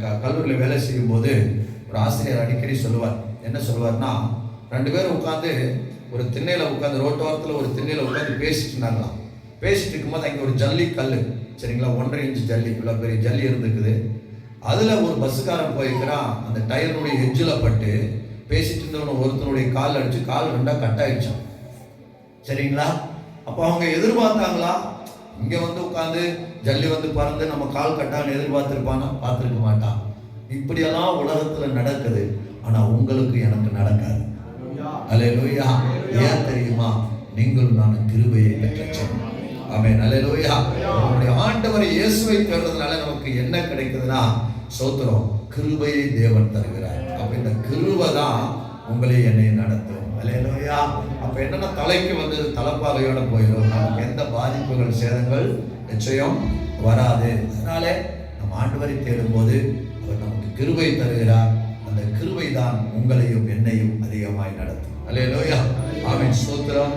க கல்லூரியில் வேலை செய்யும்போது ஒரு ஆசிரியர் அடிக்கடி சொல்லுவார். என்ன சொல்லுவார்னா ரெண்டு பேரும் உட்காந்து ஒரு திண்ணையில் உட்காந்து ரோட்டோரத்தில் ஒரு திண்ணையில் உட்காந்து பேசிட்டு இருந்தாங்களாம். பேசிட்டு இருக்கும்போது அங்கே ஒரு ஜல்லி கல் சரிங்களா? ஒன்றரை இன்ச்சு ஜல்லி இவ்வளோ பெரிய ஜல்லி இருந்துக்குது அதில் ஒரு பஸ்ஸுக்காரன் போயிருக்கிறான். அந்த டயருடைய எஜ்ஜில் பட்டு பேசிட்டு இருந்தவன் ஒருத்தனுடைய கால் அடிச்சு கால் ரெண்டாக கட் ஆயிடுச்சான் சரிங்களா? அப்போ அவங்க எதிர்பார்த்தாங்களா இங்கே வந்து உட்காந்து ஜல்லி வந்து பறந்து நம்ம கால் கட்டான்னு எதிர்பார்த்துருப்பானா? பார்த்துருக்க மாட்டான் இப்படியெல்லாம் உலகத்தில் நடக்குது. ஆனால் உங்களுக்கு எனக்கு நடக்காது. அல்லேலூயா. ஏன் தெரியுமா? நீங்கள் நான் கிருபையை பெற்ற ஆமென். அல்லேலூயா. நம்முடைய ஆண்டவர் இயேசுவை தேடுறதுனால நமக்கு என்ன கிடைக்குதுன்னா சோத்திரம் கிருபையை தேவன் தருகிறார். அப்ப இந்த கிருபை தான் உங்களை என்னை நடத்தும். அலையலோயா. அப்போ என்னென்ன தலைக்கு வந்து தலைப்பாகையோடு போயிடும் நமக்கு எந்த பாதிப்புகள் சேதங்கள் நிச்சயம் வராது. அதனாலே நம்ம ஆண்டவரை தேடும்போது அவர் நமக்கு கிருபை தருகிறார். அந்த கிருபை தான் உங்களையும் என்னையும் அதிகமாய் நடத்தும். அலையலோயா. ஆமென். சூத்திரம்